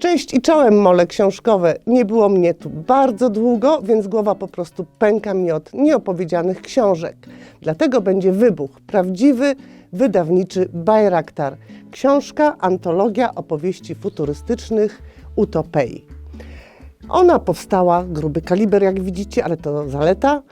Cześć i czołem mole książkowe. Nie było mnie tu bardzo długo, więc głowa po prostu pęka mi od nieopowiedzianych książek. Dlatego będzie wybuch, prawdziwy, wydawniczy Bajraktar. Książka, antologia opowieści futurystycznych Utopei. Ona powstała, gruby kaliber jak widzicie, ale to zaleta,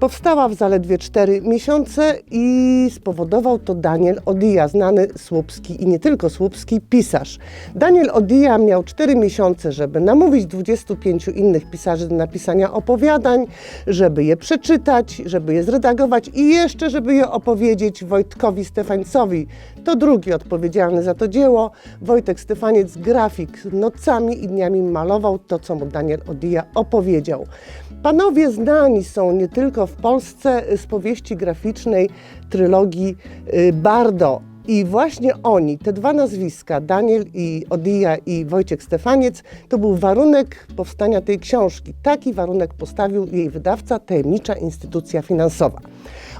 powstała w zaledwie 4 miesiące i spowodował to Daniel Odija, znany słupski i nie tylko słupski pisarz. Daniel Odija miał 4 miesiące, żeby namówić 25 innych pisarzy do napisania opowiadań, żeby je przeczytać, żeby je zredagować i jeszcze, żeby je opowiedzieć Wojtkowi Stefańcowi. To drugi odpowiedzialny za to dzieło. Wojtek Stefaniec, grafik, nocami i dniami malował to, co mu Daniel Odija opowiedział. Panowie znani są nie tylko w Polsce z powieści graficznej trylogii y, Bardo. I właśnie oni, te dwa nazwiska, Daniel i Odija i Wojciech Stefaniec, to był warunek powstania tej książki. Taki warunek postawił jej wydawca, tajemnicza instytucja finansowa.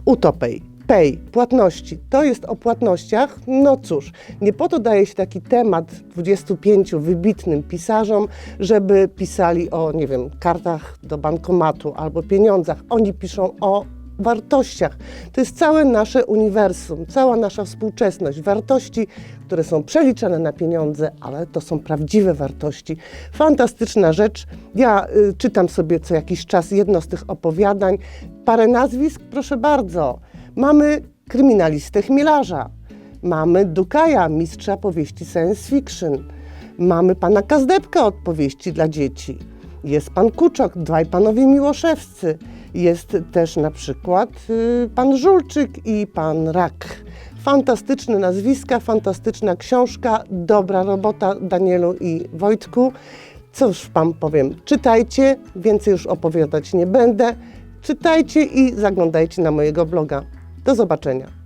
Utopej. Pay, płatności. To jest o płatnościach. No cóż, nie po to daje się taki temat 25 wybitnym pisarzom, żeby pisali o, nie wiem, kartach do bankomatu albo pieniądzach. Oni piszą o wartościach. To jest całe nasze uniwersum, cała nasza współczesność. Wartości, które są przeliczane na pieniądze, ale to są prawdziwe wartości. Fantastyczna rzecz. Ja y, czytam sobie co jakiś czas jedno z tych opowiadań. Parę nazwisk, proszę bardzo. Mamy kryminalistę Chmielarza. Mamy Dukaja, mistrza powieści science fiction. Mamy pana Kazdepka od powieści dla dzieci. Jest pan Kuczok, dwaj panowie Miłoszewscy. Jest też na przykład y, pan Żulczyk i pan Rak. Fantastyczne nazwiska, fantastyczna książka, dobra robota Danielu i Wojtku. Cóż wam powiem, czytajcie, więcej już opowiadać nie będę. Czytajcie i zaglądajcie na mojego bloga. Do zobaczenia.